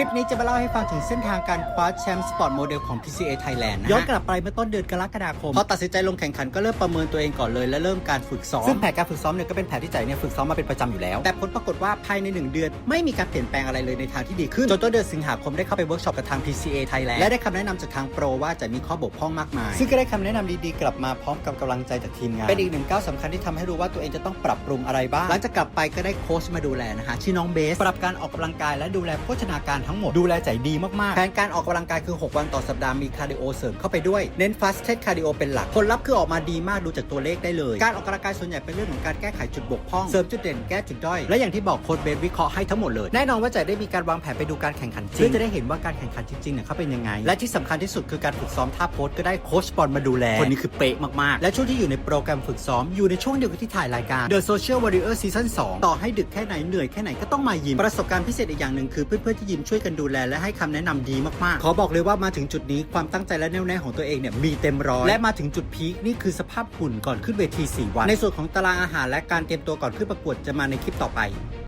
ลิปนี้จะมาเล่าให้ฟังถึงเส้นทางการคว้าแชมป์สปอร์ตโมเดลของ PCA Thailand นะฮะย้อนกลับไปเมื่อต้นเดือนกรกฎาคม พอตัดสินใจลงแข่งขันก็เริ่มประเมินตัวเองก่อนเลยและเริ่มการฝึกซ้อม ซึ่งแผนการฝึกซ้อมเนี่ยก็เป็นแผนที่ใจเนี่ยฝึกซ้อมมาเป็นประจำอยู่แล้ว แต่ผลปรากฏว่าภายใน 1 เดือนไม่มีการเปลี่ยนแปลงอะไรเลยในทางที่ดีขึ้น จนต้นเดือนสิงหาคมได้เข้าไปเวิร์กช็อปกับทาง PCA Thailand และได้คำแนะนำจากทางโปรว่าจะมีข้อบกพร่องมากมาย ซึ่งก็ได้คำแนะนำดีๆกลับมาพร้อมกับกำลังใจจากทีมงาน เป็นอีกหนึ่งก้าวสำคัญที่ทำให้รู้ว่าตัวเองจะต้องปรับปรุงอะไรบ้าง หลังจากกลับไปก็ได้โค้ชมาดูแลนะฮะชื่อน้องเบสปรับการออกกำลังกายและดูแลโภชนาการทั้งหมด ดูแลใจดีมากๆแผนการออกกำลังกายคือ 6 วันต่อสัปดาห์มีคาร์ดิโอเสริมเข้าไปด้วย เน้นฟาสเทสคาร์ดิโอเป็นหลัก ผลลัพธ์คือออกมาดีมากดูจากตัวเลขได้เลย การออกกำลังกายส่วนใหญ่เป็นเรื่องของการแก้ไขจุดบกพร่อง เสริมจุดเด่นแก้จุดด้อย และอย่างที่บอกโค้ชเบสวิเคราะห์ให้ทั้งหมดเลย แน่นอนว่าจะได้มีการวางแผนไปดูการแข่งขันจริงเพื่อจะได้เห็นว่าการแข่งขันจริงๆเนี่ยเขาเป็นยังไง และที่สำคัญที่สุดคือการฝึกซ้อมท่าโพสก็ได้โค้ชบอลมาดูแล คนนี้คือเป๊ะมากๆ และช่วงที่อยู่ในโปรแกรมฝึกซ้อมอยู่ในช่วงเดียวกับที่ถ่ายรายการ The Social Warrior Season 2 ต่อให้ดึกแค่ไหนเหนื่อยแค่ไหนก็ต้องมายิมประสบการณ์พิเศษอีกอย่างหนึ่งคือเพื่อนๆที่ยิมช่วยกันดูแลและให้คำแนะนำดีมากๆ ขอบอกเลยว่ามาถึงจุดนี้ความตั้งใจและแน่วแน่ของตัวเองเนี่ยมีเต็มร้อยและมาถึงจุดพีคนี่คือสภาพหุ่นก่อนขึ้นเวที 4 วัน ในส่วนของตารางอาหารและการเตรียมตัวก่อนขึ้นประกวดจะมาในคลิปต่อไป